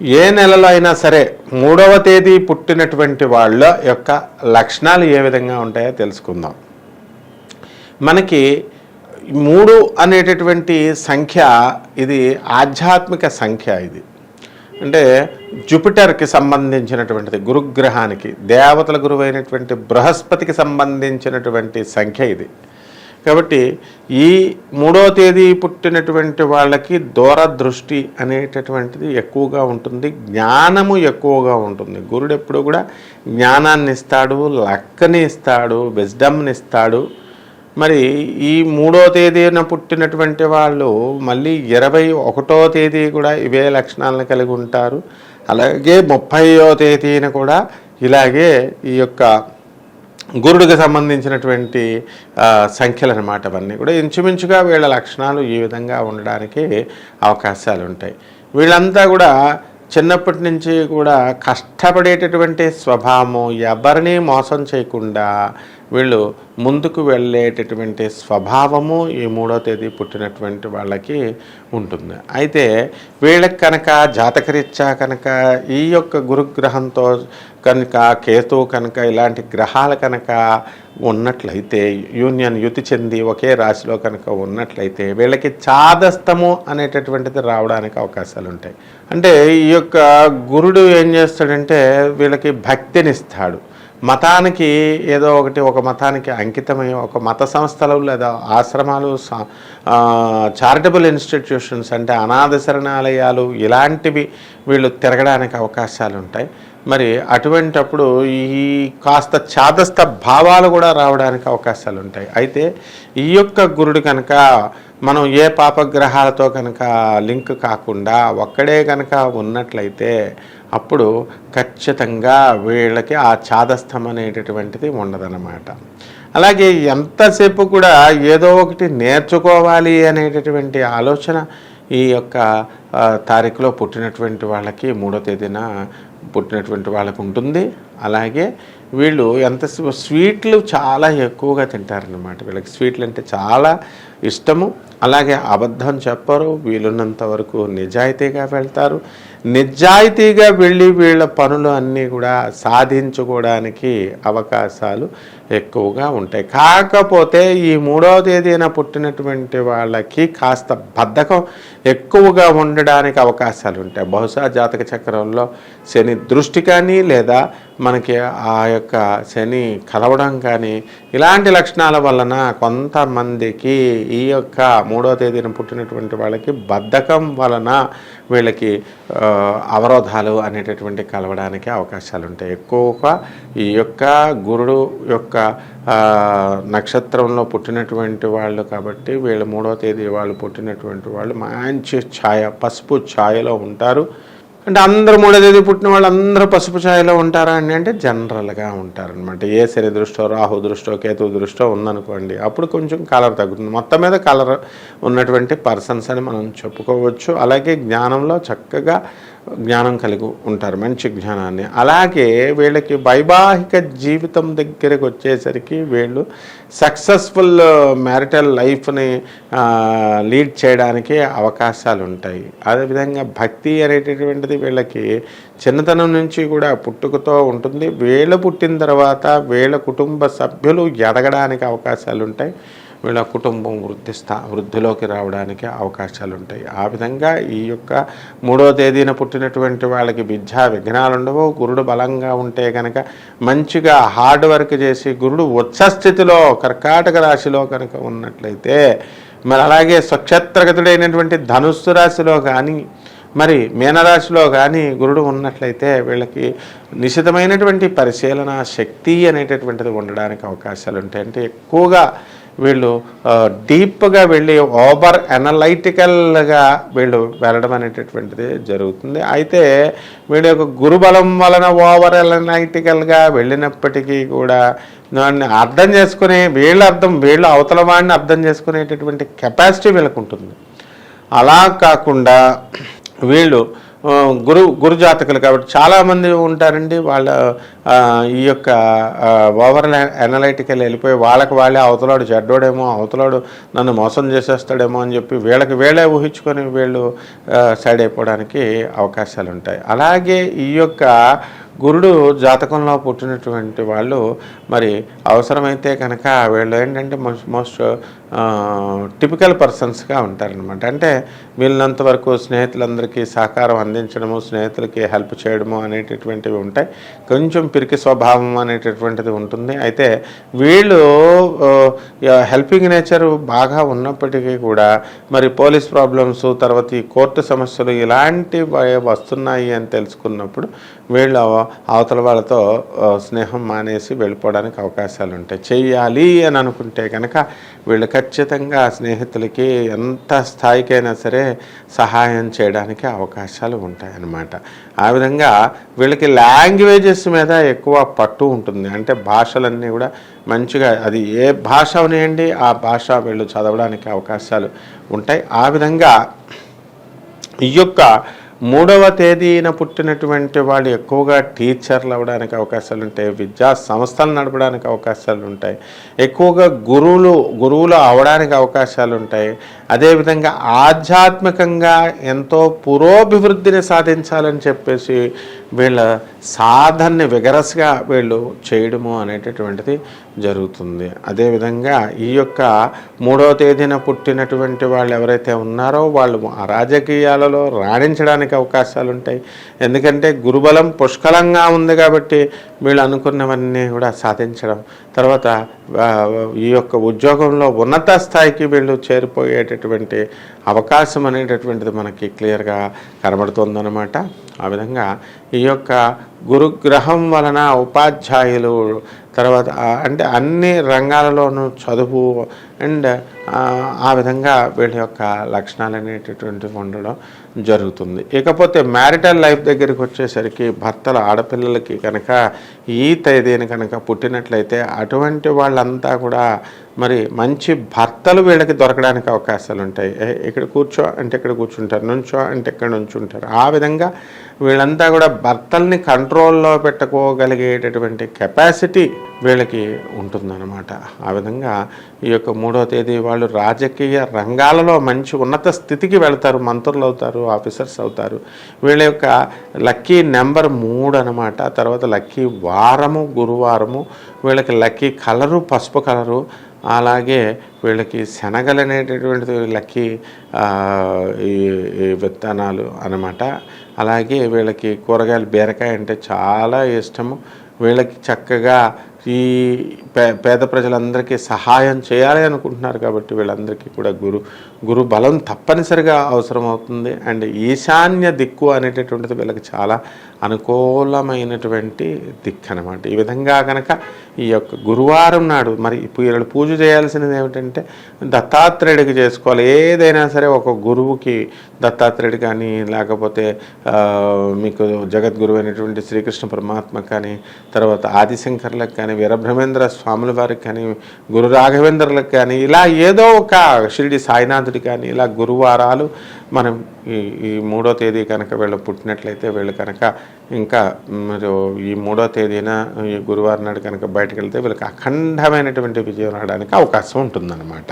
ఏ నెలలో అయినా సరే మూడవ తేదీ పుట్టినటువంటి వాళ్ళ యొక్క లక్షణాలు ఏ విధంగా ఉంటాయో తెలుసుకుందాం. మనకి మూడు అనేటటువంటి సంఖ్య ఇది ఆధ్యాత్మిక సంఖ్య ఇది. అంటే జూపిటర్కి సంబంధించినటువంటిది గురుగ్రహానికి దేవతల గురువైనటువంటి బృహస్పతికి సంబంధించినటువంటి సంఖ్య ఇది. కాబట్టి ఈ మూడో తేదీ పుట్టినటువంటి వాళ్ళకి దూరదృష్టి అనేటటువంటిది ఎక్కువగా ఉంటుంది జ్ఞానము ఎక్కువగా ఉంటుంది. గురుడు ఎప్పుడు కూడా జ్ఞానాన్ని ఇస్తాడు లక్కని ఇస్తాడు విజ్డమ్ని ఇస్తాడు. మరి ఈ మూడో తేదీన పుట్టినటువంటి వాళ్ళు మళ్ళీ ఇరవై ఒకటో తేదీ కూడా ఇవే లక్షణాలను కలిగి ఉంటారు. అలాగే ముప్పయో తేదీన కూడా ఇలాగే ఈ యొక్క గురుడికి సంబంధించినటువంటి సంఖ్యలు అనమాట అవన్నీ కూడా. ఇంచుమించుగా వీళ్ళ లక్షణాలు ఈ విధంగా ఉండడానికి అవకాశాలు ఉంటాయి వీళ్ళంతా కూడా చిన్నప్పటి నుంచి కూడా కష్టపడేటటువంటి స్వభావము ఎవరిని మోసం చేయకుండా వీళ్ళు ముందుకు వెళ్ళేటటువంటి స్వభావము ఈ మూడో తేదీ పుట్టినటువంటి వాళ్ళకి ఉంటుంది. అయితే వీళ్ళకి కనుక జాతకరీత్యా కనుక ఈ యొక్క గురుగ్రహంతో కనుక కేతు కనుక ఇలాంటి గ్రహాలు కనుక ఉన్నట్లయితే యూనియన్ యుతి చెంది ఒకే రాశిలో కనుక ఉన్నట్లయితే వీళ్ళకి చాదస్తము అనేటటువంటిది రావడానికి అవకాశాలు ఉంటాయి. అంటే ఈ యొక్క గురుడు ఏం చేస్తాడంటే వీళ్ళకి భక్తినిస్తాడు. మతానికి ఏదో ఒకటి ఒక మతానికి అంకితమై ఒక మత సంస్థలు లేదా ఆశ్రమాలు చారిటబుల్ ఇన్స్టిట్యూషన్స్ అంటే అనాథ శరణాలయాలు ఇలాంటివి వీళ్ళు తిరగడానికి అవకాశాలు ఉంటాయి. మరి అటువంటప్పుడు ఈ కాస్త చాదస్త భావాలు కూడా రావడానికి అవకాశాలు ఉంటాయి. అయితే ఈ యొక్క గురుడు కనుక మనం ఏ పాపగ్రహాలతో కనుక లింక్ కాకుండా ఒక్కడే కనుక ఉన్నట్లయితే అప్పుడు ఖచ్చితంగా వీళ్ళకి ఆ చాదస్థం అనేటటువంటిది ఉండదన్నమాట. అలాగే ఎంతసేపు కూడా ఏదో ఒకటి నేర్చుకోవాలి అనేటటువంటి ఆలోచన ఈ యొక్క తారీఖులో పుట్టినటువంటి వాళ్ళకి మూడో తేదీన పుట్టినటువంటి వాళ్ళకు ఉంటుంది. అలాగే వీళ్ళు ఎంత స్వీట్లు చాలా ఎక్కువగా తింటారనమాట వీళ్ళకి స్వీట్లు అంటే చాలా ఇష్టము. అలాగే అబద్ధం చెప్పరు. వీలున్నంత వరకు నిజాయితీగా వెళ్తారు. నిజాయితీగా వెళ్ళి వీళ్ళ పనులు అన్నీ కూడా సాధించుకోవడానికి అవకాశాలు ఎక్కువగా ఉంటాయి. కాకపోతే ఈ మూడవ తేదీన పుట్టినటువంటి వాళ్ళకి కాస్త బద్ధకం ఎక్కువగా ఉండడానికి అవకాశాలు ఉంటాయి. బహుశా జాతక చక్రంలో శని దృష్టి కానీ లేదా మనకి ఆ యొక్క శని కలవడం కానీ ఇలాంటి లక్షణాల వలన కొంతమందికి ఈ యొక్క మూడో తేదీన పుట్టినటువంటి వాళ్ళకి బద్ధకం వలన వీళ్ళకి అవరోధాలు అనేటటువంటి కలవడానికి అవకాశాలు ఉంటాయి. ఎక్కువగా ఈ యొక్క గురుడు యొక్క నక్షత్రంలో పుట్టినటువంటి వాళ్ళు కాబట్టి వీళ్ళు మూడో తేదీ వాళ్ళు పుట్టినటువంటి వాళ్ళు మంచి ఛాయ పసుపు ఛాయలో ఉంటారు. అంటే అందరూ మూడో తేదీ పుట్టిన వాళ్ళు అందరూ పసుపు ఛాయలో ఉంటారా అండి? అంటే జనరల్గా ఉంటారనమాట ఏ శని దృష్టో రాహు దృష్టో కేతు దృష్టో ఉందనుకోండి అప్పుడు కొంచెం కలర్ తగ్గుతుంది. మొత్తం మీద కలర్ ఉన్నటువంటి పర్సన్స్ అని మనం చెప్పుకోవచ్చు. అలాగే జ్ఞానంలో చక్కగా జ్ఞానం కలిగి ఉంటారు మంచి జ్ఞానాన్ని. అలాగే వీళ్ళకి వైవాహిక జీవితం దగ్గరకు వచ్చేసరికి వీళ్ళు సక్సెస్ఫుల్ మ్యారిటల్ లైఫ్ని లీడ్ చేయడానికి అవకాశాలు ఉంటాయి అదేవిధంగా భక్తి అనేటటువంటిది వీళ్ళకి చిన్నతనం నుంచి కూడా పుట్టుకతో ఉంటుంది. వీళ్ళు పుట్టిన తర్వాత వీళ్ళ కుటుంబ సభ్యులు ఎదగడానికి అవకాశాలు ఉంటాయి వీళ్ళ కుటుంబం వృద్ధి స్థా వృద్ధిలోకి రావడానికి అవకాశాలు ఉంటాయి ఆ విధంగా ఈ యొక్క మూడో తేదీన పుట్టినటువంటి వాళ్ళకి విద్యా విఘ్నాలు ఉండవు గురుడు బలంగా ఉంటే కనుక మంచిగా హార్డ్ వర్క్ చేసి గురుడు ఉత్సస్థితిలో కర్కాటక రాశిలో కనుక ఉన్నట్లయితే మరి అలాగే స్వక్షేత్రగతుడైనటువంటి ధనుస్సు రాశిలో కానీ మరి మీనరాశిలో కానీ గురుడు ఉన్నట్లయితే వీళ్ళకి నిశితమైనటువంటి పరిశీలన శక్తి అనేటటువంటిది ఉండడానికి అవకాశాలు ఉంటాయి అంటే ఎక్కువగా వీళ్ళు డీప్గా వెళ్ళి ఓవర్ అనలైటికల్గా వీళ్ళు వెళ్ళడం అనేటటువంటిది జరుగుతుంది. అయితే వీళ్ళ యొక్క గురుబలం వలన ఓవర్ అనలైటికల్గా వెళ్ళినప్పటికీ కూడా దాన్ని అర్థం చేసుకునే వీళ్ళ అర్థం వీళ్ళు అవతల వాడిని అర్థం చేసుకునేటటువంటి కెపాసిటీ వీళ్ళకు ఉంటుంది. అలా కాకుండా వీళ్ళు గురు గురు జాతకులు కాబట్టి చాలామంది ఉంటారండి వాళ్ళ ఈ యొక్క ఓవర్ అనలైటికల్ వెళ్ళిపోయి వాళ్ళకి వాళ్ళే అవతలాడు చెడ్డోడేమో అవతలాడు నన్ను మోసం చేసేస్తాడేమో అని చెప్పి వీళ్ళకి వీళ్ళే ఊహించుకొని వీళ్ళు సైడ్ అయిపోవడానికి అవకాశాలు ఉంటాయి అలాగే ఈ యొక్క గురుడు జాతకంలో పుట్టినటువంటి వాళ్ళు మరి అవసరమైతే కనుక వీళ్ళు ఏంటంటే మోస్ట్ మోస్ట్ టిపికల్ పర్సన్స్గా ఉంటారనమాట అంటే వీళ్ళంత వరకు స్నేహితులందరికీ సహకారం అందించడము స్నేహితులకి హెల్ప్ చేయడము అనేటటువంటివి ఉంటాయి. కొంచెం పిరికి స్వభావం అనేటటువంటిది ఉంటుంది. అయితే వీళ్ళు హెల్పింగ్ నేచర్ బాగా ఉన్నప్పటికీ కూడా మరి పోలీస్ ప్రాబ్లమ్స్ తర్వాత ఈ కోర్టు సమస్యలు ఇలాంటివి వస్తున్నాయి అని తెలుసుకున్నప్పుడు వీళ్ళు అవతల వాళ్ళతో స్నేహం మానేసి వెళ్ళిపోవడానికి అవకాశాలు ఉంటాయి చెయ్యాలి అని అనుకుంటే కనుక వీళ్ళు ఖచ్చితంగా స్నేహితులకి ఎంత స్థాయికైనా సరే సహాయం చేయడానికి అవకాశాలు ఉంటాయి అన్నమాట ఆ విధంగా వీళ్ళకి లాంగ్వేజెస్ మీద ఎక్కువ పట్టు ఉంటుంది. అంటే భాషలన్నీ కూడా మంచిగా అది ఏ భాష అవనియండి ఆ భాష వీళ్ళు చదవడానికి అవకాశాలు ఉంటాయి. ఆ విధంగా ఈ యొక్క మూడవ తేదీన పుట్టినటువంటి వాళ్ళు ఎక్కువగా టీచర్లు అవ్వడానికి అవకాశాలు ఉంటాయి విద్యా సంస్థలు నడపడానికి అవకాశాలు ఉంటాయి. ఎక్కువగా గురువులు గురువులు అవడానికి అవకాశాలు ఉంటాయి. అదేవిధంగా ఆధ్యాత్మికంగా ఎంతో పురోభివృద్ధిని సాధించాలని చెప్పేసి వీళ్ళ సాధనని విగరస్గా వీళ్ళు చేయడము అనేటటువంటిది జరుగుతుంది. అదేవిధంగా ఈ యొక్క మూడవ తేదీన పుట్టినటువంటి వాళ్ళు ఎవరైతే ఉన్నారో వాళ్ళు రాజకీయాలలో రాణించడానికి అవకాశాలు ఉంటాయి ఎందుకంటే గురుబలం పుష్కలంగా ఉంది కాబట్టి వీళ్ళు అనుకున్నవన్నీ కూడా సాధించడం. తర్వాత ఈ యొక్క ఉద్యోగంలో ఉన్నత స్థాయికి వీళ్ళు చేరిపోయేటటువంటి అవకాశం అనేటటువంటిది మనకి క్లియర్గా కనబడుతుందన్నమాట. ఆ విధంగా ఈ యొక్క గురుగ్రహం వలన ఉపాధ్యాయులు తర్వాత అంటే అన్ని రంగాలలోనూ చదువు అండ్ ఆ విధంగా వీళ్ళ యొక్క లక్షణాలు అనేటటువంటివి ఉండడం జరుగుతుంది. ఇకపోతే మ్యారిటల్ లైఫ్ దగ్గరికి వచ్చేసరికి భర్తల ఆడపిల్లలకి కనుక ఈ తేదీని కనుక పుట్టినట్లయితే అటువంటి వాళ్ళంతా కూడా మరి మంచి భర్తలు వీళ్ళకి దొరకడానికి అవకాశాలు ఉంటాయి ఇక్కడ కూర్చో అంటే ఇక్కడ కూర్చుంటారు నుంచో అంటే ఇక్కడ నుంచుంటారు. ఆ విధంగా వీళ్ళంతా కూడా భర్తల్ని కంట్రోల్లో పెట్టుకోగలిగేటటువంటి కెపాసిటీ వీళ్ళకి ఉంటుందన్నమాట. ఆ విధంగా ఈ యొక్క మూడో తేదీ వాళ్ళు రాజకీయ రంగాలలో మంచి ఉన్నత స్థితికి వెళ్తారు మంత్రులు అవుతారు ఆఫీసర్స్ అవుతారు. వీళ్ళ యొక్క లక్కీ నెంబర్ మూడు అనమాట తర్వాత లక్కీ వారము గురువారము వీళ్ళకి లక్కీ కలరు పసుపు కలరు అలాగే వీళ్ళకి శనగలు అనేటటువంటిది లక్కీ ఈ విత్తనాలు అనమాట అలాగే వీళ్ళకి కూరగాయలు బీరకాయ అంటే చాలా ఇష్టము. వీళ్ళకి చక్కగా ఈ పే పేద ప్రజలందరికీ సహాయం చేయాలి అనుకుంటున్నారు కాబట్టి వీళ్ళందరికీ కూడా గురు గురు బలం తప్పనిసరిగా అవసరం అవుతుంది అండ్ ఈశాన్య దిక్కు అనేటటువంటిది వీళ్ళకి చాలా అనుకూలమైనటువంటి దిక్కు అనమాట ఈ విధంగా కనుక ఈ యొక్క గురువారం నాడు మరి వీళ్ళు పూజ చేయాల్సినది ఏమిటంటే దత్తాత్రేయుడికి చేసుకోవాలి. ఏదైనా సరే ఒక గురువుకి దత్తాత్రేయుడు కానీ లేకపోతే మీకు జగద్గురు అయినటువంటి శ్రీకృష్ణ పరమాత్మ కానీ తర్వాత ఆదిశంకర్లకు కానీ వీరబ్రహ్మేంద్ర స్వాముల వారికి కానీ గురు రాఘవేంద్రులకు కానీ ఇలా ఏదో ఒక షిరిడి సాయినాథ్ సాయినాథుడి కానీ ఇలా గురువారాలు మనం ఈ ఈ మూడో తేదీ కనుక వీళ్ళు పుట్టినట్లయితే వీళ్ళు కనుక ఇంకా మీరు ఈ మూడో తేదీన ఈ గురువారం నాడు కనుక బయటకు వెళ్తే వీళ్ళకి అఖండమైనటువంటి విజయం రావడానికి అవకాశం ఉంటుందన్నమాట.